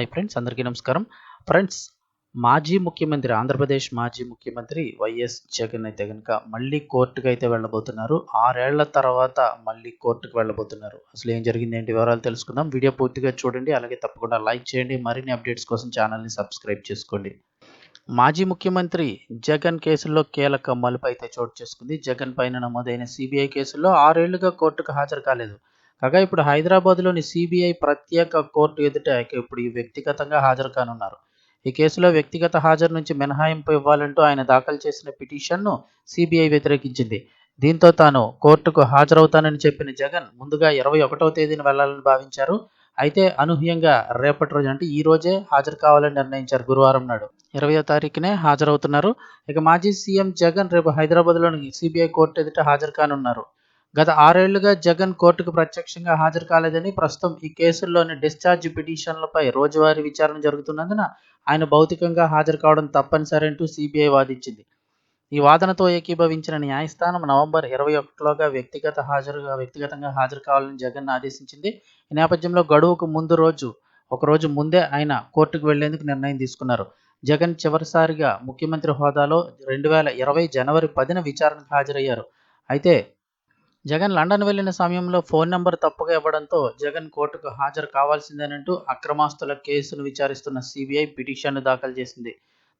Hi friends అందరికీ నమస్కారం. Friends మాజీ ముఖ్యమంత్రి ఆంధ్రప్రదేశ్ మాజీ ముఖ్యమంత్రి వైఎస్ జగన్ అయితే కనుక మళ్ళీ కోర్టుకు అయితే వెళ్ళబోతున్నారు. ఆరేళ్ళ తర్వాత మళ్ళీ కోర్టుకు వెళ్ళబోతున్నారు. అసలు ఏం జరిగింది ఏంటి వివరాలు తెలుసుకుందాం. వీడియో పూర్తిగా చూడండి అలాగే తప్పకుండా లైక్ చేయండి. మరిన్ని అప్డేట్స్ కోసం ఛానల్ని సబ్స్క్రైబ్ చేసుకోండి. మాజీ ముఖ్యమంత్రి జగన్ కేసుల్లో కీలక మలుపు అయితే చోటు చేసుకుంది. జగన్ పైన నమోదైన సిబిఐ కేసుల్లో ఆరేళ్ళుగా కోర్టుకు హాజరు కాలేదు. కాగా ఇప్పుడు హైదరాబాద్లోని సిబిఐ ప్రత్యేక కోర్టు ఎదుట ఇప్పుడు ఈ వ్యక్తిగతంగా హాజరు కానున్నారు. ఈ కేసులో వ్యక్తిగత హాజరు నుంచి మినహాయింపు ఇవ్వాలంటూ ఆయన దాఖలు చేసిన పిటిషన్ను సిబిఐ వ్యతిరేకించింది. దీంతో తాను కోర్టుకు హాజరవుతానని చెప్పిన జగన్ ముందుగా ఇరవై ఒకటవ తేదీన వెళ్ళాలని భావించారు. అయితే అనూహ్యంగా రేపటి రోజు అంటే ఈ రోజే హాజరు కావాలని నిర్ణయించారు గురువారం నాడు. ఇరవయో తారీఖునే హాజరవుతున్నారు. ఇక మాజీ సీఎం జగన్ రేపు హైదరాబాద్లోని సిబిఐ కోర్టు ఎదుట హాజరు కానున్నారు. గత ఆరేళ్ళుగా జగన్ కోర్టుకు ప్రత్యక్షంగా హాజరు కాలేదని ప్రస్తుతం ఈ కేసుల్లోని డిశ్చార్జ్ పిటిషన్లపై రోజువారీ విచారణ జరుగుతున్నందున ఆయన భౌతికంగా హాజరు కావడం తప్పనిసరి అంటూ సిబిఐ వాదించింది. ఈ వాదనతో ఏకీభవించిన న్యాయస్థానం నవంబర్ ఇరవై ఒకటిలోగా వ్యక్తిగత హాజరుగా వ్యక్తిగతంగా హాజరు కావాలని జగన్ ఆదేశించింది. ఈ నేపథ్యంలో గడువుకు ముందు రోజు ఒకరోజు ముందే ఆయన కోర్టుకు వెళ్ళేందుకు నిర్ణయం తీసుకున్నారు. జగన్ చివరిసారిగా ముఖ్యమంత్రి హోదాలో రెండు వేల ఇరవై జనవరి పదిన విచారణకు హాజరయ్యారు. అయితే జగన్ లండన్ వెళ్ళిన సమయంలో ఫోన్ నంబర్ తప్పుగా ఇవ్వడంతో జగన్ కోర్టుకు హాజరు కావాల్సిందేనంటూ అక్రమాస్తుల కేసును విచారిస్తున్న సిబిఐ పిటిషన్ను దాఖలు చేసింది.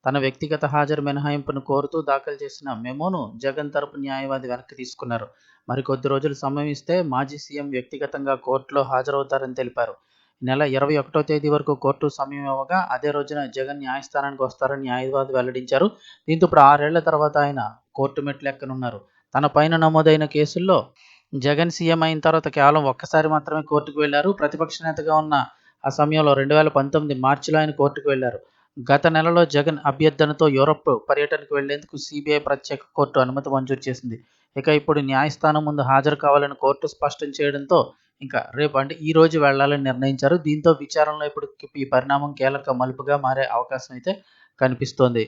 తన వ్యక్తిగత హాజరు మినహాయింపును కోరుతూ దాఖలు చేసిన మెమోను జగన్ తరపు న్యాయవాది వెనక్కి తీసుకున్నారు. మరికొద్ది రోజులు సమయం ఇస్తే మాజీ సీఎం వ్యక్తిగతంగా కోర్టులో హాజరవుతారని తెలిపారు. ఈ నెల ఇరవై ఒకటో తేదీ వరకు కోర్టు సమయం ఇవ్వగా అదే రోజున జగన్ న్యాయస్థానానికి వస్తారని న్యాయవాది వెల్లడించారు. దీంతో ఇప్పుడు ఆరేళ్ళ తర్వాత ఆయన కోర్టు మెట్లు ఎక్కనున్నారు. తన పైన నమోదైన కేసుల్లో జగన్ సీఎం అయిన తర్వాత కేవలం ఒక్కసారి మాత్రమే కోర్టుకు వెళ్ళారు ప్రతిపక్ష నేతగా ఉన్న ఆ సమయంలో రెండు వేల పంతొమ్మిది మార్చిలో ఆయన కోర్టుకు వెళ్ళారు గత నెలలో జగన్ అభ్యర్థనతో యూరప్ పర్యటనకు వెళ్ళేందుకు సిబిఐ ప్రత్యేక కోర్టు అనుమతి మంజూరు చేసింది. ఇక ఇప్పుడు న్యాయస్థానం ముందు హాజరు కావాలని కోర్టు స్పష్టం చేయడంతో ఇంకా రేపు అంటే ఈ రోజు వెళ్ళాలని నిర్ణయించారు. దీంతో విచారణలో ఇప్పుడు ఈ పరిణామం కీలక మలుపుగా మారే అవకాశం అయితే కనిపిస్తోంది.